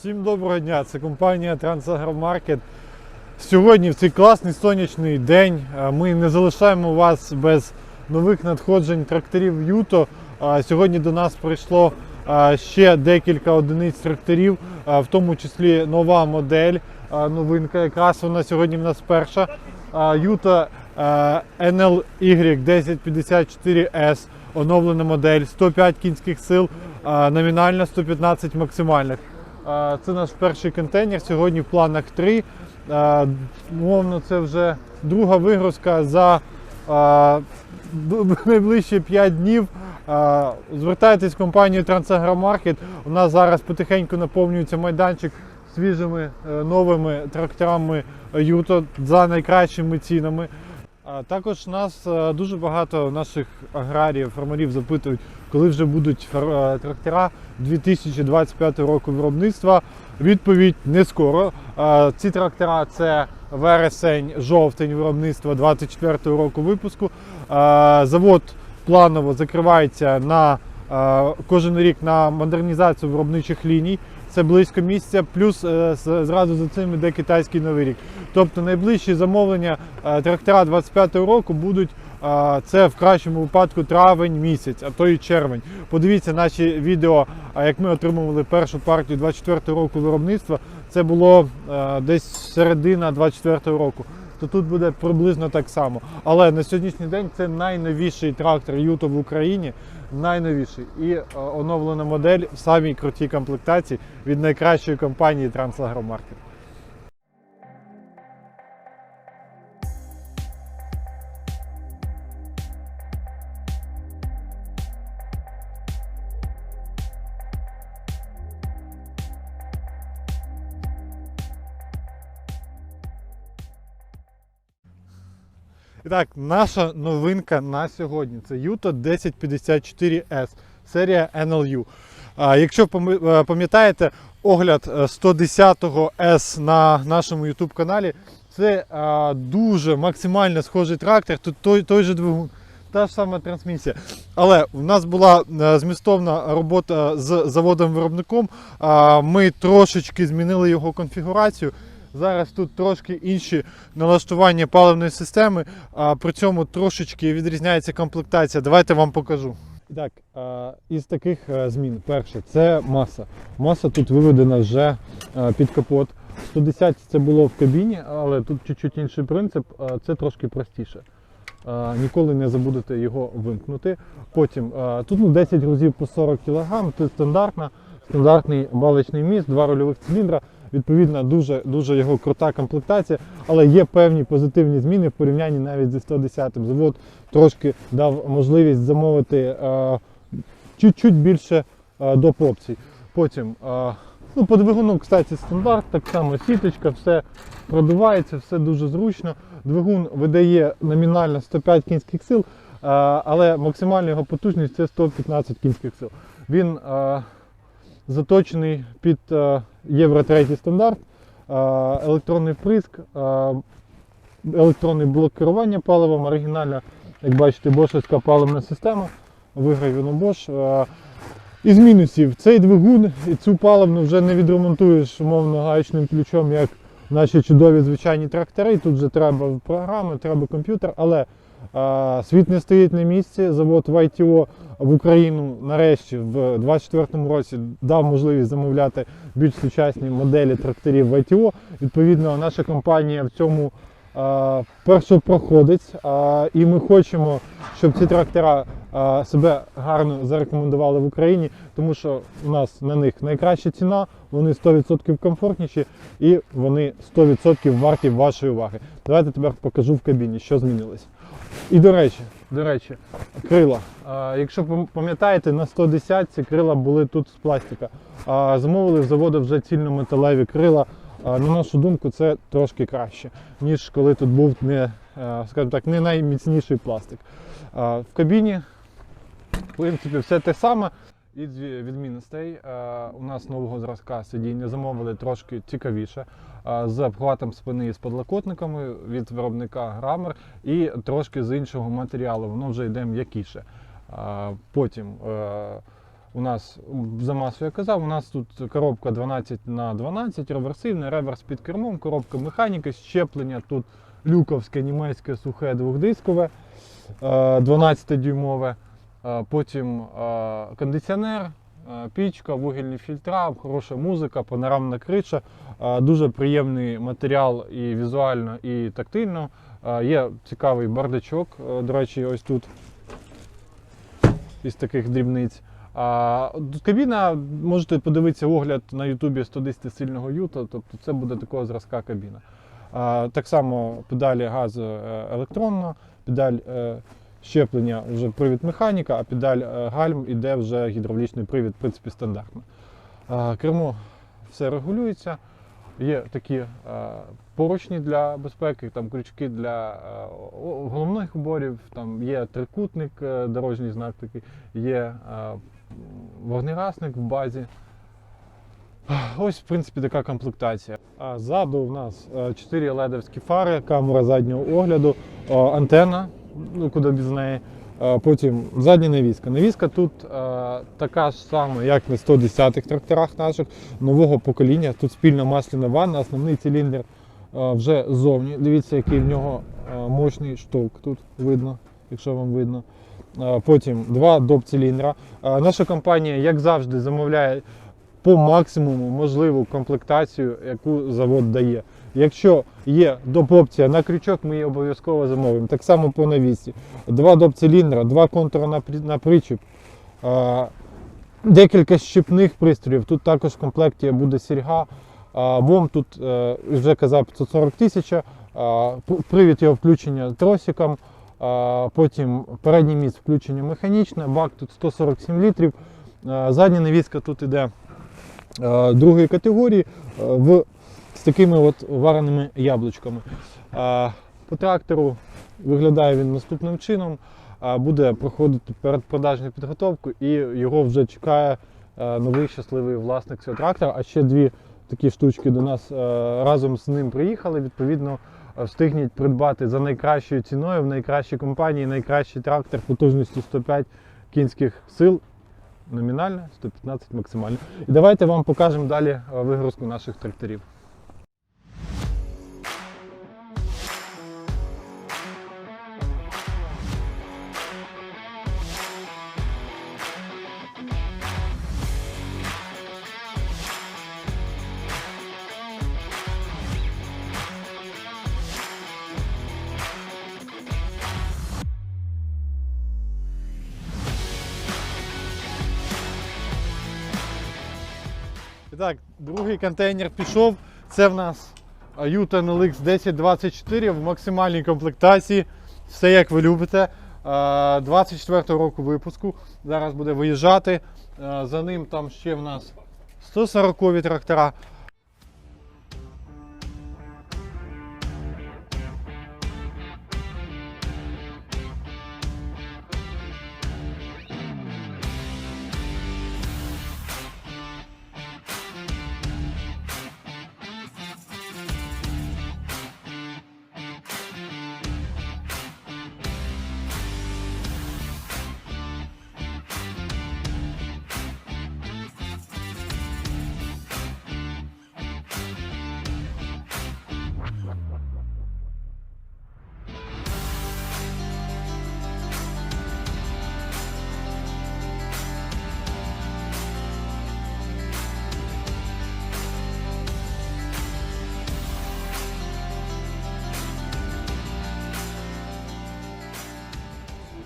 Всім доброго дня! Це компанія Трансагромаркет. Сьогодні в цей класний сонячний день ми не залишаємо вас без нових надходжень тракторів Юто. Сьогодні до нас прийшло ще декілька одиниць тракторів, в тому числі нова модель, новинка. Якраз вона сьогодні в нас перша. Юто е, NLY 1054S. Оновлена модель, 105 кінських сил, номінально 115 максимальних. Е, Це наш перший контейнер. Сьогодні в планах 3. Е, Мовно, це вже друга вигрузка за е, найближчі 5 днів. Е, Звертайтесь в компанію Трансагромаркет. У нас зараз потихеньку наповнюється майданчик свіжими е, новими тракторами Юто за найкращими цінами. Також нас е, дуже багато наших аграріїв, фермерів запитують, коли вже будуть е, трактора 2025 року виробництва. Відповідь не скоро. Е, Ці трактора це вересень, жовтень виробництва 24 року випуску. Завод планово закривається на кожен рік на модернізацію виробничих ліній. Це близько місяця, плюс е, зразу за цим іде китайський новий рік. Тобто найближчі замовлення е, трактора 25-го року будуть е, це в кращому випадку травень місяць, а то і червень. Подивіться наші відео, як ми отримували першу партію 24-го року виробництва. Це було десь середина 24-го року. То тут буде приблизно так само. Але на сьогоднішній день це найновіший трактор Юто в Україні. Найновіший і е, оновлена модель в самій крутій комплектації від найкращої компанії Трансагромаркет. Так, наша новинка на сьогодні це Юто 1054S, серія NLU. А, якщо е, пам'ятаєте огляд е, 110-го S на нашому YouTube каналі, це а, дуже максимально схожий трактор, тут той, той же двигун. Та ж сама трансмісія. Але в нас була е, змістовна робота з заводом-виробником. Ми трошечки змінили його конфігурацію. Зараз тут трошки інші налаштування паливної системи, а при цьому трошечки відрізняється комплектація. Давайте вам покажу. Так, із таких е, змін, перше, це маса. Маса тут виведена вже е, під капот. 110 це було в кабіні, але тут чуть-чуть інший принцип, це трошки простіше. Ніколи не забудете його вимкнути. Потім тут ну, 10 грузів по 40 кг, це стандартна, стандартний балочний міст, два рульових циліндра. Відповідно, дуже, дуже його крута комплектація, але є певні позитивні зміни в порівнянні навіть зі 110-м. Завод трошки дав можливість замовити е, чуть-чуть більше е, доп. опцій. Потім е, ну, по двигуну, кстати, стандарт, так само сіточка, все продувається, все дуже зручно. Двигун видає номінально 105 кінських сил, але максимальна його потужність це 115 кінських сил. Він заточений під е, Євро 3 стандарт, е, електронний вприск, е, електронний блок керування паливом, оригінальна, як бачите, бошевська паливна система, вигравіно Bosch. Із мінусів цей двигун і цю паливну вже не відремонтуєш умовно гаючним ключом, як наші чудові звичайні трактори. Тут вже треба програми, треба комп'ютер, але світ не стоїть на місці. Завод в ITO в Україну нарешті в 2024 році дав можливість замовляти більш сучасні моделі тракторів в ITO. Відповідно, наша компанія в цьому першопроходець, і ми хочемо, щоб ці трактора себе гарно зарекомендували в Україні, тому що у нас на них найкраща ціна, вони 100% комфортніші і вони 100% варті вашої уваги. Давайте тепер покажу в кабіні, що змінилось. І до речі, до речі, крила. А, якщо пам- пам'ятаєте, на 110 ці крила були тут з пластика. А, замовили в заводу вже цільнометалеві крила. На нашу думку, це трошки краще, ніж коли тут був не, е, скажімо так, не найміцніший пластик. В кабіні, в принципі, все те саме. І дві відмінностей. Е, У нас нового зразка сидіння замовили трошки цікавіше, е, з обхватом спини і з подлокотниками від виробника Грамер і трошки з іншого матеріалу, воно вже йде м'якіше. Потім у нас за масу я казав, у нас тут коробка 12 на 12 реверсивна, реверс під кермом, коробка механіки, щеплення тут люковське німецьке сухе двохдискове, 12-дюймове, Е, потім е, кондиціонер, е, пічка, вугільні фільтра, хороша музика, панорамна криша, е, дуже приємний матеріал і візуально, і тактильно. Е, Є цікавий бардачок, е, до речі, ось тут із таких дрібниць. Кабіна, можете подивитися огляд на Ютубі 110 сильного юта, тобто це буде такого зразка кабіна. Так само педалі газу е, електронна, педаль е, щеплення вже привід механіка, а педаль е, гальм іде вже гідравлічний привід, в принципі, стандартно. Кермо все регулюється. Є такі поручні для безпеки, там крючки для головних уборів, там є трикутник, дорожній знак такий, є вогнегасник в базі. Ось, в принципі, така комплектація. А ззаду у нас 4 ледовські фари, камера заднього огляду, е, антенна, ну куди без неї. Е, Потім задня навіска. Навіска тут е, така ж сама, як на 110-х тракторах наших нового покоління. Тут спільна масляна ванна, основний циліндр е, вже ззовні. Дивіться, який в нього е, мощний штовк. Тут видно, якщо вам видно. Потім два доп-циліндра. Е, Наша компанія, як завжди, замовляє по максимуму можливу комплектацію, яку завод дає. Якщо є доп-опція на крючок, ми її обов'язково замовимо. Так само по навісці. Два доп-циліндра, два контури на, причіп, декілька щепних пристроїв. Тут також в комплекті буде сільга. А, ВОМ тут е, вже казав 540 тисяч, привід його включення тросиком, потім передній міст включення механічне, бак тут 147 літрів. Задня навіска тут іде другої категорії в, з такими от вареними яблучками. По трактору виглядає він наступним чином. Буде проходити передпродажну підготовку і його вже чекає новий щасливий власник цього трактора. А ще дві такі штучки до нас разом з ним приїхали. Відповідно, встигніть придбати за найкращою ціною в найкращій компанії найкращий трактор потужністю 105 кінських сил. Номінально 115 максимально. І давайте вам покажемо далі е, вигрузку наших тракторів. Так, другий контейнер пішов. Це в нас Yuta NLX 1024 в максимальній комплектації. Все як ви любите. 24 року випуску. Зараз буде виїжджати. За ним там ще в нас 140 трактора.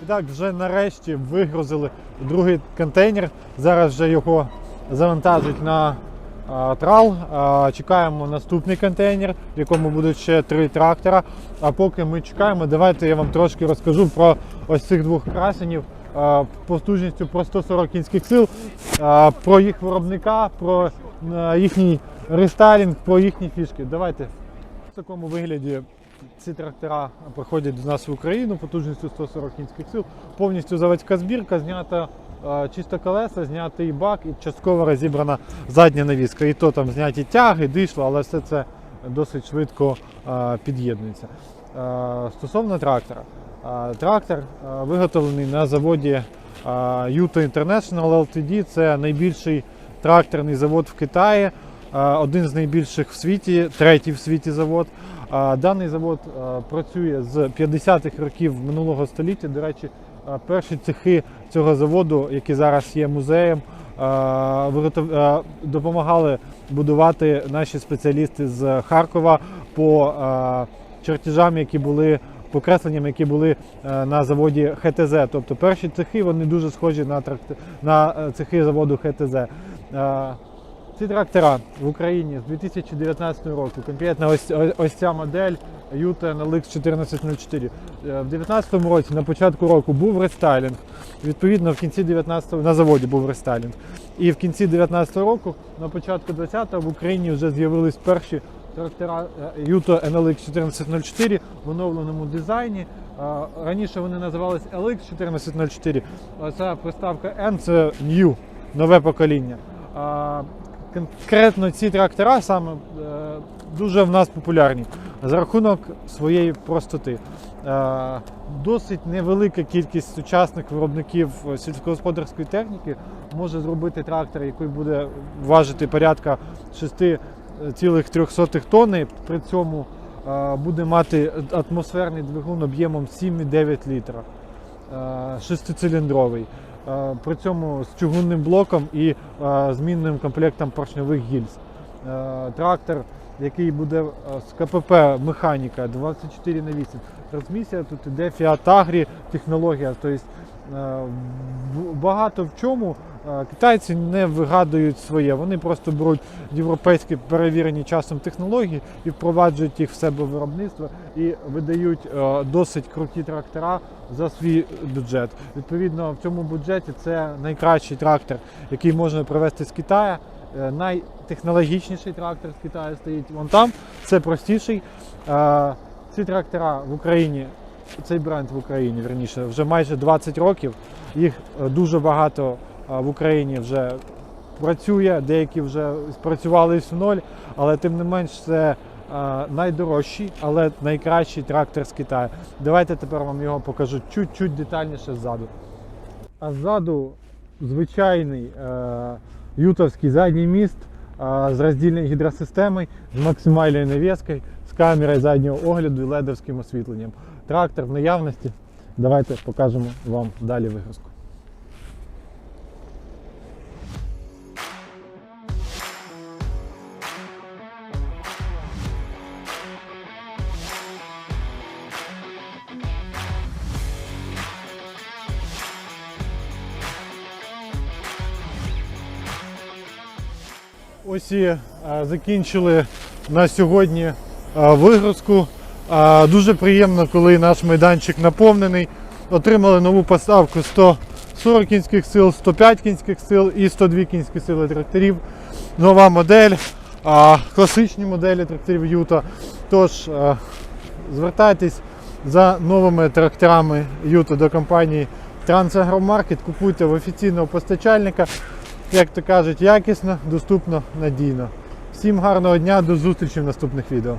І так, вже нарешті вигрузили другий контейнер. Зараз вже його завантажать на а, трал. А, чекаємо наступний контейнер, в якому будуть ще три трактора. А поки ми чекаємо, давайте я вам трошки розкажу про ось цих двох красенів. Потужністю про 140 кінських сил, а, про їх виробника, про а, їхній рестайлінг, про їхні фішки. Давайте в такому вигляді ці трактора приходять до нас в Україну потужністю 140 кінських сил. Повністю заводська збірка, знята е, чисто колеса, знятий бак і частково розібрана задня навіска. І то там зняті тяги, дишло, але все це досить швидко е, під'єднується. Е, Стосовно трактора. Трактор виготовлений на заводі Юто International Ltd. Це найбільший тракторний завод в Китаї, один з найбільших в світі, третій в світі завод. Даний завод працює з 50-х років минулого століття. До речі, перші цехи цього заводу, які зараз є музеєм, допомагали будувати наші спеціалісти з Харкова по чертежам, які були покресленням, які були на заводі ХТЗ. Тобто перші цехи вони дуже схожі на, тракт... на е, цехи заводу ХТЗ. Ці трактора в Україні з 2019 року, конкретно ось, ось ця модель Юта NLX 1404. Е, В 2019 році, на початку року, був рестайлінг. Відповідно, в кінці 19-го на заводі був рестайлінг. І в кінці 19 року, на початку 20-го в Україні вже з'явились перші трактора Юто NLX 1404 в оновленому дизайні. Е, Раніше вони називались LX 1404, а ця приставка N це New, нове покоління. Конкретно ці трактора саме е, дуже в нас популярні за рахунок своєї простоти. Е, Досить невелика кількість сучасних виробників е, сільськогосподарської техніки може зробити трактор, який буде важити порядка 6,3 тонни. При цьому буде мати атмосферний двигун об'ємом 7,9 літра, шестициліндровий. При цьому з чугунним блоком і змінним комплектом поршньових гільз. Трактор, який буде з КПП механіка 24 на 8. Трансмісія тут іде Fiat Agri технологія. Тобто багато в чому китайці не вигадують своє. Вони просто беруть європейські перевірені часом технології і впроваджують їх в себе в виробництво і видають е, досить круті трактора за свій бюджет. Відповідно, в цьому бюджеті це найкращий трактор, який можна привезти з Китаю. Е, Найтехнологічніший трактор з Китаю стоїть вон там. Це простіший. Е, Ці трактора в Україні, цей бренд в Україні, верніше, вже майже 20 років. Їх дуже багато в Україні вже працює, деякі вже спрацювали в ноль, але тим не менш це найдорожчий, але найкращий трактор з Китаю. Давайте тепер вам його покажу чуть-чуть детальніше ззаду. А ззаду звичайний е, ютовський задній міст з роздільною гідросистемою, з максимальною навіскою, з камерою заднього огляду і ледовським освітленням. Трактор в наявності. Давайте покажемо вам далі вигрузку. Ось і е, закінчили на сьогодні е, вигрузку. Е, Дуже приємно, коли наш майданчик наповнений. Отримали нову поставку 140 кінських сил, 105 кінських сил і 102 кінські сили тракторів. Нова модель, класичні моделі тракторів Юта. Тож звертайтесь за новими тракторами Юта до компанії Трансагромаркет, купуйте в офіційного постачальника як то кажуть, якісно, доступно, надійно. Всім гарного дня, до зустрічі в наступних відео.